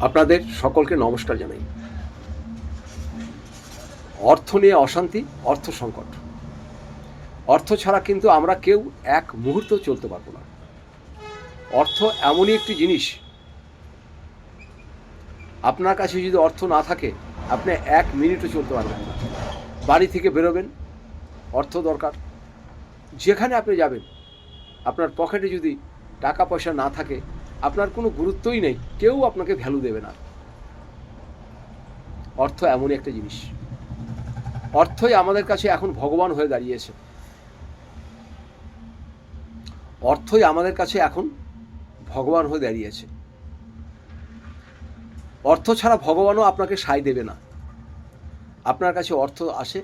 আপনাদের সকলকে নমস্কার জানাই। অর্থ নিয়ে অশান্তি, অর্থ সংকট। অর্থ ছাড়া কিন্তু আমরা কেউ এক মুহূর্ত চলতে পারব না। অর্থ এমনই একটি জিনিস। আপনার কাছে যদি অর্থ না থাকে, আপনি এক মিনিটও চলতে পারবেন না। বাড়ি থেকে বেরোবেন, অর্থ দরকার। যেখানে আপনি যাবেন, আপনার পকেটে যদি টাকা পয়সা না থাকে আপনার কোনো গুরুত্বই নেই। কেউ আপনাকে ভ্যালু দেবে না। অর্থ এমনই একটা জিনিস। অর্থই আমাদের কাছে এখন ভগবান হয়ে দাঁড়িয়েছে। অর্থই আমাদের কাছে এখন ভগবান হয়ে দাঁড়িয়েছে। অর্থ ছাড়া ভগবানও আপনাকে সায় দেবে না। আপনার কাছে অর্থ আসে,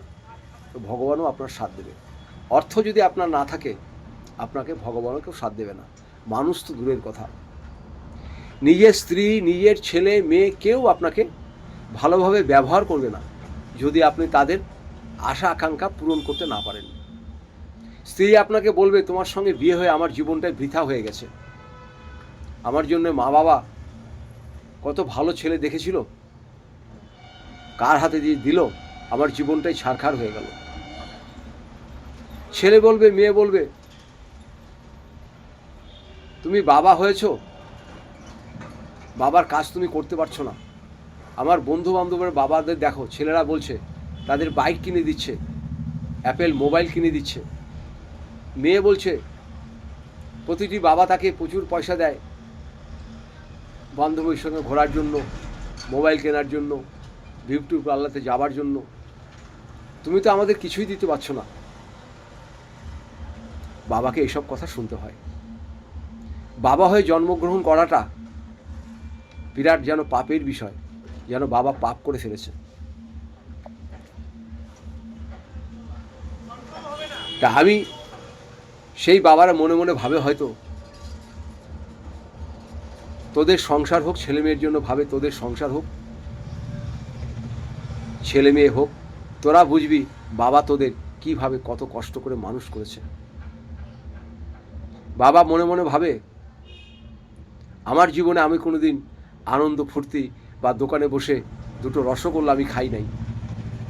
তো ভগবানও আপনার সাথ দেবে। অর্থ যদি আপনার না থাকে, আপনাকে ভগবানও কেউ সাথ দেবে না। মানুষ তো দূরের কথা। নিজের স্ত্রী, নিজের ছেলে, মেয়ে কেউ আপনাকে ভালোভাবে ব্যবহার করবে না যদি আপনি তাদের আশা, আকাঙ্ক্ষা পূরণ করতে না পারেন। স্ত্রী আপনাকে বলবে, তোমার সঙ্গে বিয়ে হয়ে আমার জীবনটাই বৃথা হয়ে গেছে। আমার জন্য মা বাবা কত ভালো ছেলে দেখেছিল। কার হাতে দিয়ে দিল, আমার জীবনটাই ছারখার হয়ে গেল। ছেলে বলবে, মেয়ে বলবে, তুমি বাবা হয়েছো বাবার কাজ তুমি করতে পারছ না। আমার বন্ধু বান্ধবের বাবাদের দেখো, ছেলেরা বলছে, তাদের বাইক কিনে দিচ্ছে অ্যাপেল মোবাইল কিনে দিচ্ছে। মেয়ে বলছে, প্রতিটি বাবা তাকে প্রচুর পয়সা দেয় বান্ধবীর সঙ্গে ঘোরার জন্য মোবাইল কেনার জন্য বিউটি পার্লাতে যাওয়ার জন্য। তুমি তো আমাদের কিছুই দিতে পারছ না। বাবাকে এসব কথা শুনতে হয়। বাবা হয়ে জন্মগ্রহণ করাটা বিরাট যেন পাপের বিষয়, যেন বাবা পাপ করে ফেলেছে। তা আমি সেই বাবারা মনে মনে ভাবে হয়তো, তোদের সংসার হোক, ছেলে মেয়ের জন্য ভাবে তোদের সংসার হোক, ছেলে মেয়ে হোক, তোরা বুঝবি বাবা তোদের কীভাবে কত কষ্ট করে মানুষ করেছে। বাবা মনে মনে ভাবে, আমার জীবনে আমি কোনোদিন আনন্দ ফুর্তি বা দোকানে বসে দুটো রসগোল্লা আমি খাই নাই।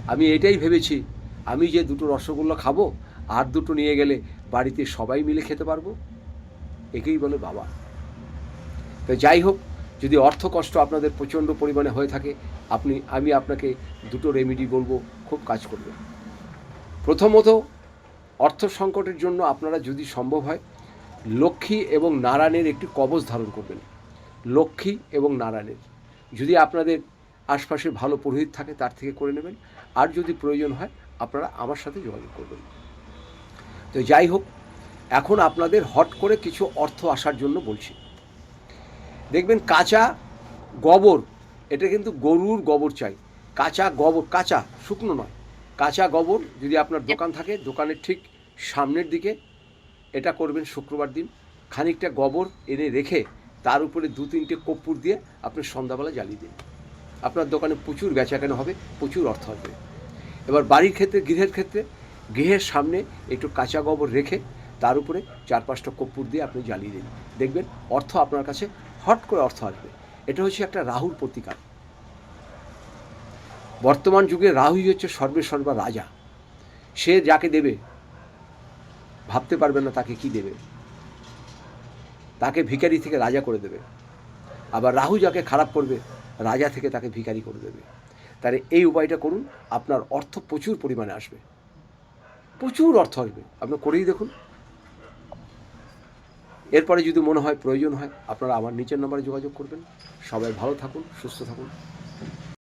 আমি এটাই ভেবেছি, আমি যে দুটো রসগোল্লা খাব আর দুটো নিয়ে গেলে বাড়িতে সবাই মিলে খেতে পারব? একেই বলে বাবা। তো যাই হোক, যদি অর্থ কষ্ট আপনাদের প্রচণ্ড পরিমাণে হয়ে থাকে, আপনি, আমি আপনাকে দুটো রেমেডি বলব, খুব কাজ করবে। প্রথমত, অর্থ সংকটের জন্য আপনারা যদি সম্ভব হয়, লক্ষ্মী এবং নারায়ণের একটি কবচ ধারণ করবেন। লক্ষ্মী এবং নারায়ণের। যদি আপনাদের আশপাশে ভালো পুরোহিত থাকে, তার থেকে করে নেবেন। আর যদি প্রয়োজন হয়, আপনারা আমার সাথে যোগাযোগ করবেন। তো যাই হোক, এখন আপনাদের হট করে কিছু অর্থ আসার জন্য বলছি। দেখবেন কাঁচা গোবর, এটা কিন্তু গরুর গোবর চাই। কাঁচা গোবর, কাঁচা, শুকনো নয়। কাঁচা গোবর যদি আপনার দোকান থাকে, দোকানের ঠিক সামনের দিকে, এটা করবেন শুক্রবার দিন। খানিকটা গোবর এনে রেখে তার উপরে দু তিনটে কর্পূর দিয়ে আপনি সন্ধ্যাবেলা জ্বালিয়ে দিন। আপনার দোকানে প্রচুর বেচাকেনা হবে, প্রচুর অর্থ আসবে। এবার বাড়ির ক্ষেত্রে, গৃহের ক্ষেত্রে, গৃহের সামনে একটু কাঁচা গোবর রেখে তার উপরে চার পাঁচটা কর্পূর দিয়ে আপনি জ্বালিয়ে দিন। দেখবেন অর্থ আপনার কাছে হট করে অর্থ আসবে। এটা হচ্ছে একটা রাহুর প্রতিকার। বর্তমান যুগে রাহুই হচ্ছে সর্বে সর্বা রাজা। সে যাকে দেবে, ভাবতে পারবে না তাকে কি দেবে। তাকে ভিখারি থেকে রাজা করে দেবে। আবার রাহু যাকে খারাপ করবে, রাজা থেকে তাকে ভিখারি করে দেবে। তাহলে এই উপায়টা করুন, আপনার অর্থ প্রচুর পরিমাণে আসবে। প্রচুর অর্থ আসবে। আপনি করেই দেখুন। এরপরে যদি মনে হয় প্রয়োজন হয়, আপনারা আমার নিচের নম্বরে যোগাযোগ করবেন। সবাই ভালো থাকুন, সুস্থ থাকুন।